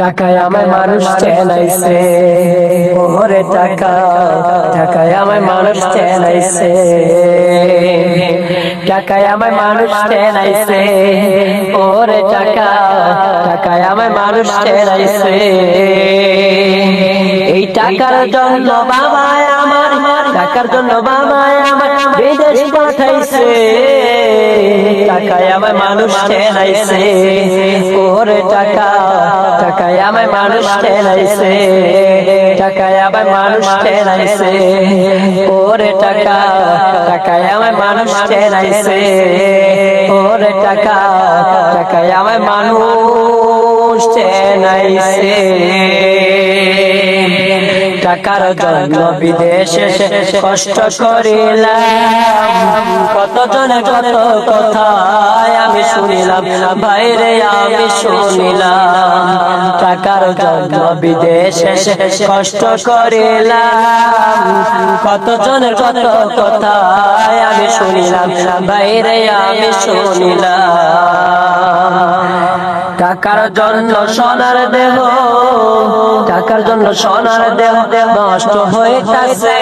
টাকায় আমায় মানুষ চেনাইছে ওরে টাকা। টাকায় আমায় মানুষ চেনাইছে, টাকায় আমায় মানুষ চেনাইছে ওরে টাকা। টাকায় আমায় মানুষ চেনাইছে। এই টাকার জন্য বাবা আমার, টাকার জন্য বাবা আমার বিদেশ পাঠাইছে। টাকায় আমায় মানুষ চেনাইছে ওরে টাকা টাকায় আমায় মানুষ চেনাইছে টাকায় আমায় মানুষ চেনাইছে ওরে টাকা টাকায় আমায় মানুষ চেনাইছে ওরে টাকা টাকায় আমায় মানুষ চেনাইছে টাকার জন্য বিদেশে কষ্ট করিলাম। কত জনে কত কথায় আমি শুনিলাম বাইরে আমি শুনিলাম। টাকার জন্য বিদেশে কষ্ট করিলাম। কত জনের কত কথায় আমি শুনিলাম বাইরে আমি শুনিলাম। টাকার জন্য সোনার দেহ, টাকার জন্য সোনার দেহ নষ্ট হইতাছে।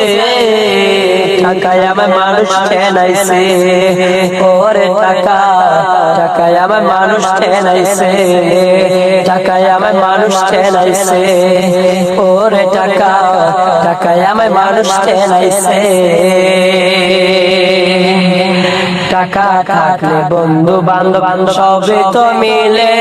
টাকায় আমার মানুষ ঠেনাইছে ওরে টাকা, টাকায় আমার মানুষ ঠেনাইছে টাকায় আমার মানুষ ঠেনাইছে ওরে টাকা, টাকায় আমার মানুষ ঠেনাইছে টাকা থাকলে বন্ধু বান্ধব সবে তো মিলে।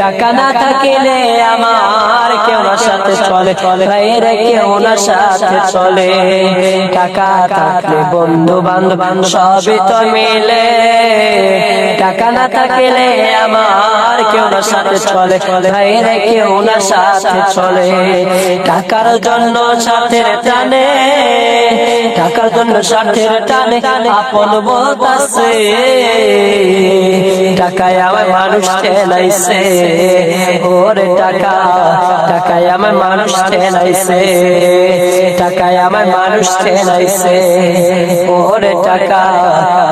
টাকা না থাকিলে আমার কেউ না সাথে চলে। ভাইরে কেউ না সাথে চলে। টাকা থাকলে বন্ধু বান্ধব সবে তো মিলে। টাকা আমার কেউ না সাথে চলে ভাইরে কেউ না সাথে চলে। টাকার জন্য টানে, টাকার জন্য টানে আপন বলতাছে টাকায় আমার মানুষ ঠেলাইছে, ওরে টাকা, টাকায় আমার মানুষ ঠেলাইছে, টাকায় আমার মানুষ ঠেলাইছে, ওরে টাকা,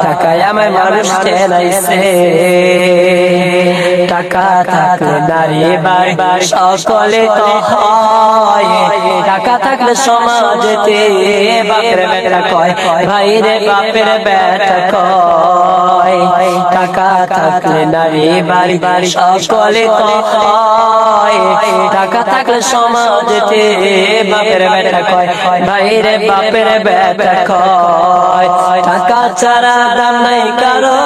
টাকায় আমার মানুষ ঠেলাইছে। টাকা থাকলে নারী বাড়ি সকলে তো হয়। টাকা থাকলে সমাজতে বাপের বেটা কয় ভাই রে বাপের বেটা কয়। টাকা থাকলে নারী বাড়ি সকলে তো হয়। থাকলে সমাজেতে বাপের বেটা কয় ভাই রে বাপের বেটা কয়। টাকা ছাড়া দাম নাই কারও,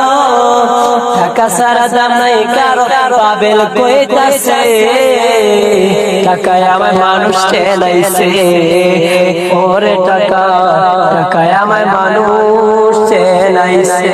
টাকা ছাড়া দাম নাই কারও। পাবেল কইতাছে, টাকায় আমার মানুষ চেনাইছে ওরে টাকা, টাকায় আমার মানুষ চেনাইছে